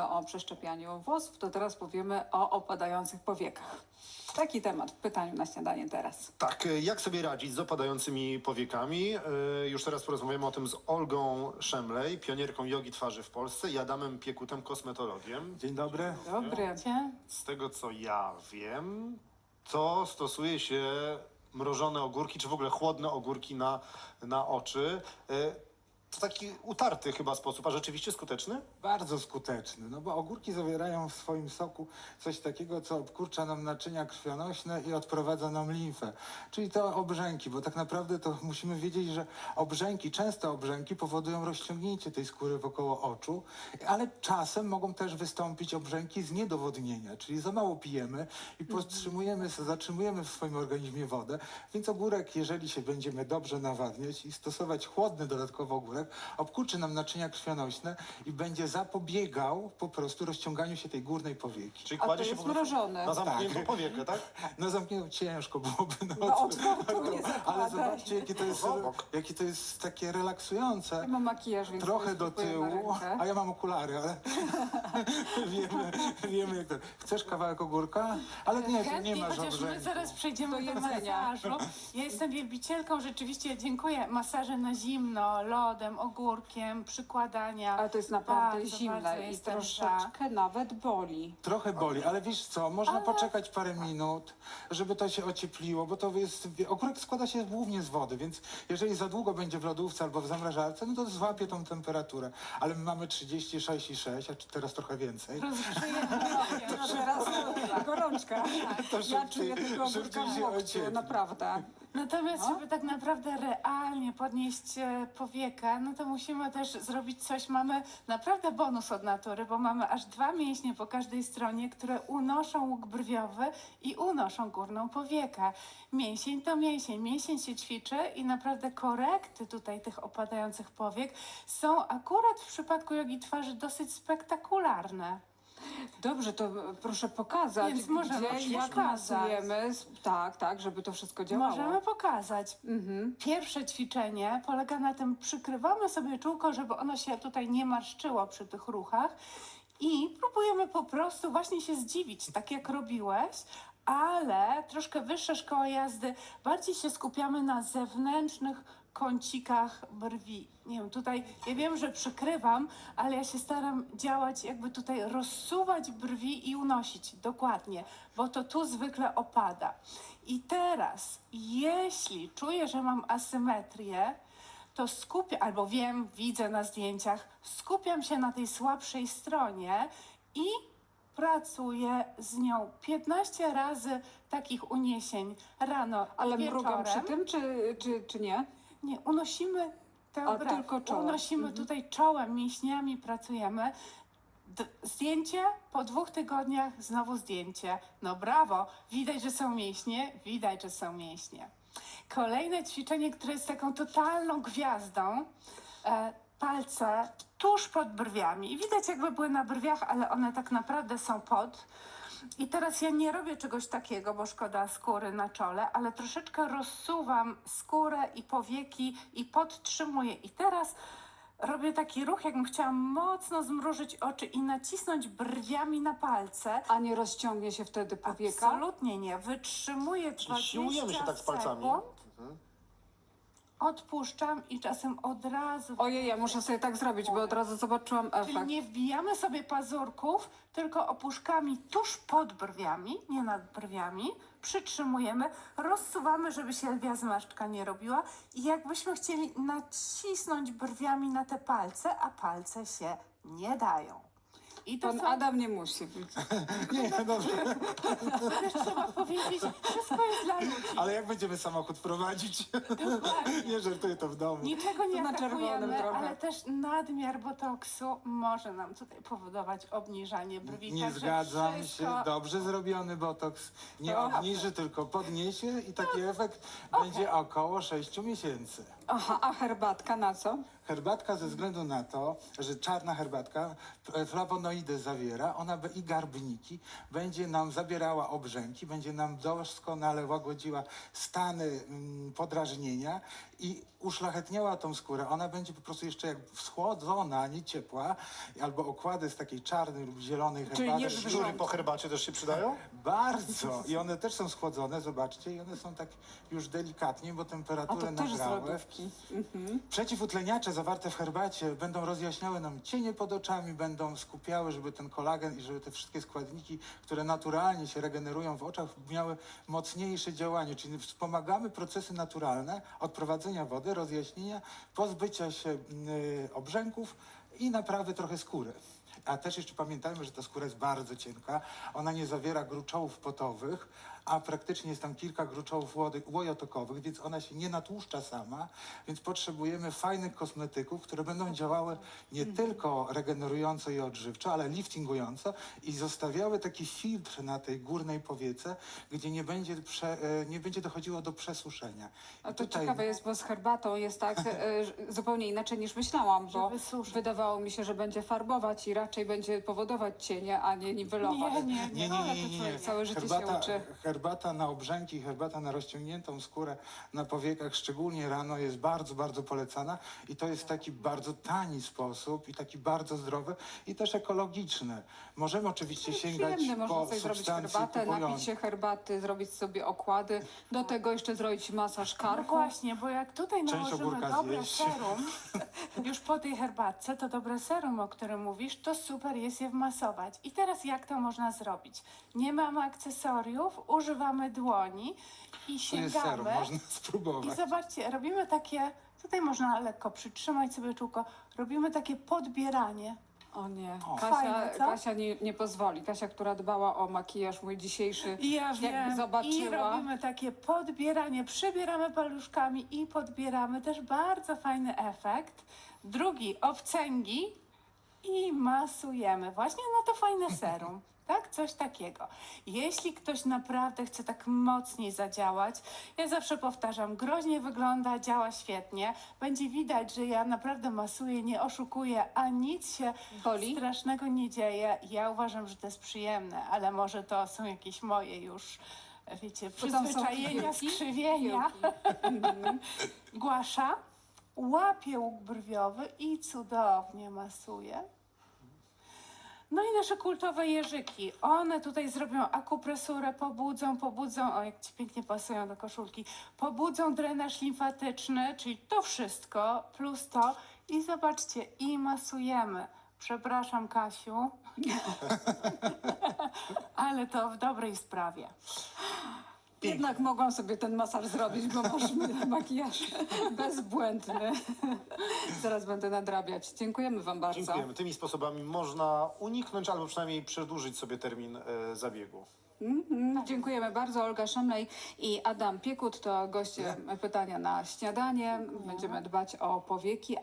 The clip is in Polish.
o przeszczepianiu włosów, to teraz powiemy o opadających powiekach. Taki temat w pytaniu na śniadanie teraz. Tak, e, jak sobie radzić z opadającymi powiekami? E, Już teraz porozmawiamy o tym z Olgą Szemlej, pionierką jogi twarzy w Polsce i Adamem Piekutem, kosmetologiem. Dzień dobry. Dobry. Z tego co ja wiem, to stosuje się mrożone ogórki, czy w ogóle chłodne ogórki na, na oczy. To taki utarty chyba sposób, a rzeczywiście skuteczny? Bardzo skuteczny, no bo ogórki zawierają w swoim soku coś takiego, co obkurcza nam naczynia krwionośne i odprowadza nam limfę. Czyli to obrzęki, bo tak naprawdę to musimy wiedzieć, że obrzęki, często obrzęki powodują rozciągnięcie tej skóry wokoło oczu, ale czasem mogą też wystąpić obrzęki z niedowodnienia, czyli za mało pijemy i powstrzymujemy, zatrzymujemy w swoim organizmie wodę, więc ogórek, jeżeli się będziemy dobrze nawadniać i stosować chłodny dodatkowo ogórek, obkurczy nam naczynia krwionośne i będzie zapobiegał po prostu rozciąganiu się tej górnej powieki. Czyli A kładzie to się jest po prostu mrożone. na zamkniętą Tak. powiekę, tak? No zamknięto ciężko byłoby. No, No, odwrotu nie ale zakładaj. zobaczcie, jakie to jest, Obok. jakie to jest takie relaksujące. Ja mam makijaż, więc Trochę do spróbuję na tyłu, rękę. a ja mam okulary, ale wiemy, wiemy jak to. Chcesz kawałek ogórka? Ale nie, tu nie Chętnie, ma chociaż my obrzęku. zaraz przejdziemy Do do, jedzenia. masażu. Ja jestem wielbicielką, rzeczywiście dziękuję. Masaże na zimno, lodem, ogórkiem, przykładania. Ale to jest naprawdę Bardzo, bardzo zimne i jestem troszeczkę nawet boli. Trochę boli, ale wiesz co, można poczekać parę minut, żeby to się ociepliło, bo to jest, ogórek składa się głównie z wody, więc jeżeli za długo będzie w lodówce albo w zamrażarce, no to złapie tą temperaturę. Ale my mamy 36,6, a czy teraz trochę więcej. Rozgrzejemy No teraz to gorączka. Ja czuję tylko ogórka w się łokciu, ociepli. naprawdę. Natomiast, No. żeby tak naprawdę realnie podnieść e, powiekę, no to musimy też zrobić coś. Mamy naprawdę bonus od natury, bo mamy aż dwa mięśnie po każdej stronie, które unoszą łuk brwiowy i unoszą górną powiekę. Mięsień to mięsień. Mięsień się ćwiczy i naprawdę korekty tutaj tych opadających powiek są akurat w przypadku jogi twarzy dosyć spektakularne. Dobrze, to proszę pokazać, Więc możemy gdzie, jak pokazać. masujemy. Tak, tak, żeby to wszystko działało. Możemy pokazać. Mhm. Pierwsze ćwiczenie polega na tym, przykrywamy sobie czółko, żeby ono się tutaj nie marszczyło przy tych ruchach i próbujemy po prostu właśnie się zdziwić, tak jak robiłeś, ale troszkę wyższa szkoła jazdy, bardziej się skupiamy na zewnętrznych kącikach brwi. Nie wiem, tutaj ja wiem, że przykrywam, ale ja się staram działać, jakby tutaj rozsuwać brwi i unosić dokładnie, bo to tu zwykle opada. I teraz, jeśli czuję, że mam asymetrię, to skupię, albo wiem, widzę na zdjęciach, skupiam się na tej słabszej stronie i pracuję z nią 15 razy takich uniesień rano Ale i mrugam przy wieczorem. tym, czy, czy, czy nie? Nie, unosimy tę A, brew. tylko czołem. Unosimy Mhm. tutaj czołem, mięśniami pracujemy. D- zdjęcie, po dwóch tygodniach znowu zdjęcie. No brawo, widać, że są mięśnie, widać, że są mięśnie. Kolejne ćwiczenie, które jest taką totalną gwiazdą, e, palce tuż pod brwiami. I widać, jakby były na brwiach, ale one tak naprawdę są pod. I teraz ja nie robię czegoś takiego, bo szkoda skóry na czole, ale troszeczkę rozsuwam skórę i powieki i podtrzymuję. I teraz robię taki ruch, jakbym chciała mocno zmrużyć oczy i nacisnąć brwiami na palce. A nie rozciągnie się wtedy powieka? Absolutnie nie. Wytrzymuję 20 Czyli siłujemy się tak z palcami. sekund, Mhm. Odpuszczam i czasem od razu Ojej, ja muszę sobie tak zrobić, bo od razu zobaczyłam Czyli efekt. nie wbijamy sobie pazurków, tylko opuszkami tuż pod brwiami, nie nad brwiami. Przytrzymujemy, rozsuwamy, żeby się lwia zmarszczka nie robiła. I jakbyśmy chcieli nacisnąć brwiami na te palce, a palce się nie dają. I to Pan są, Adam nie musi być. Nie, dobrze. też trzeba powiedzieć, wszystko jest dla ludzi. Ale jak będziemy samochód prowadzić? Nie żartuję to w domu. Niczego nie To na czerwonym atakujemy, trochę. ale też nadmiar botoksu może nam tutaj powodować obniżanie brwi. Nie Także zgadzam wszystko- się. Dobrze zrobiony botoks nie obniży, tylko podniesie i taki efekt będzie około 6 miesięcy. Aha, a herbatka na co? Herbatka ze względu na to, że czarna herbatka e, flawonoidy zawiera, ona i garbniki, będzie nam zabierała obrzęki, będzie nam doskonale łagodziła stany mm, podrażnienia i uszlachetniała tą skórę. Ona będzie po prostu jeszcze jak wschłodzona, nie ciepła, albo okłady z takiej czarnej lub zielonej Czyli herbaty. nie Szczury po herbacie też się przydają? Bardzo. I one też są schłodzone, zobaczcie, i one są tak już delikatnie, bo A temperaturę to też z nagrały. lodówki. Mhm. Przeciwutleniacze zawarte w herbacie będą rozjaśniały nam cienie pod oczami, będą skupiały, żeby ten kolagen i żeby te wszystkie składniki, które naturalnie się regenerują w oczach, miały mocniejsze działanie. Czyli wspomagamy procesy naturalne odprowadzenia wody, rozjaśnienia, pozbycia się y, obrzęków i naprawy trochę skóry. A też jeszcze pamiętajmy, że ta skóra jest bardzo cienka. Ona nie zawiera gruczołów potowych, a praktycznie jest tam kilka gruczołów łojotokowych, więc ona się nie natłuszcza sama. Więc potrzebujemy fajnych kosmetyków, które będą działały nie tylko regenerująco i odżywczo, ale liftingująco i zostawiały taki filtr na tej górnej powiece, gdzie nie będzie, prze, e, nie będzie dochodziło do przesuszenia. A I to tutaj- ciekawe jest, bo z herbatą jest tak e, zupełnie inaczej niż myślałam, bo wydawało mi się, że będzie farbować i raczej będzie powodować cienie, a nie niwelować. Nie, nie, Nie, nie, ale nie, to nie, nie. Całe życie się herbata, uczy. Herbata na obrzęki, herbata na rozciągniętą skórę na powiekach, szczególnie rano, jest bardzo, bardzo polecana i to jest taki bardzo tani sposób i taki bardzo zdrowy i też ekologiczny. Możemy oczywiście sięgać Przyjemny, można po sobie zrobić substancje herbatę, kupujące. napić się herbaty, zrobić sobie okłady, do tego jeszcze zrobić masaż No karku. właśnie, bo jak tutaj Część nałożymy ogórka dobre zjeść. serum, już po tej herbatce, to dobre serum, o którym mówisz, to super jest je wmasować. I teraz jak to można zrobić? Nie mamy akcesoriów, używamy dłoni i jest serum, sięgamy. można I spróbować. zobaczcie, robimy takie, tutaj można lekko przytrzymać sobie czółko, robimy takie podbieranie. O nie, O. Kasia, Fajne, co? Kasia nie, nie pozwoli. Kasia, która dbała o makijaż mój dzisiejszy, I ja jakby wiem, i zobaczyła. robimy takie podbieranie, przybieramy paluszkami i podbieramy, też bardzo fajny efekt. Drugi, obcęgi i masujemy. Właśnie na to fajne serum. Tak, coś takiego. Jeśli ktoś naprawdę chce tak mocniej zadziałać, ja zawsze powtarzam, groźnie wygląda, działa świetnie. Będzie widać, że ja naprawdę masuję, nie oszukuję, a nic się Boli? strasznego nie dzieje. Ja uważam, że to jest przyjemne, ale może to są jakieś moje już, wiecie, przyzwyczajenia, skrzywienia. Mhm. Głasza, łapie łuk brwiowy i cudownie masuje. No i nasze kultowe jeżyki. One tutaj zrobią akupresurę, pobudzą, pobudzą, o jak ci pięknie pasują do koszulki, pobudzą drenaż limfatyczny, czyli to wszystko, plus to. I zobaczcie, i masujemy. Przepraszam, Kasiu, ale to w dobrej sprawie. Jednak mogłam sobie ten masaż zrobić, bo masz makijaż bezbłędny. Zaraz będę nadrabiać. Dziękujemy Wam bardzo. Dziękujemy. Tymi sposobami można uniknąć albo przynajmniej przedłużyć sobie termin e, zabiegu. Mhm, Dziękujemy bardzo. Olga Szemlej i Adam Piekut to goście pytania na śniadanie. Będziemy dbać o powieki.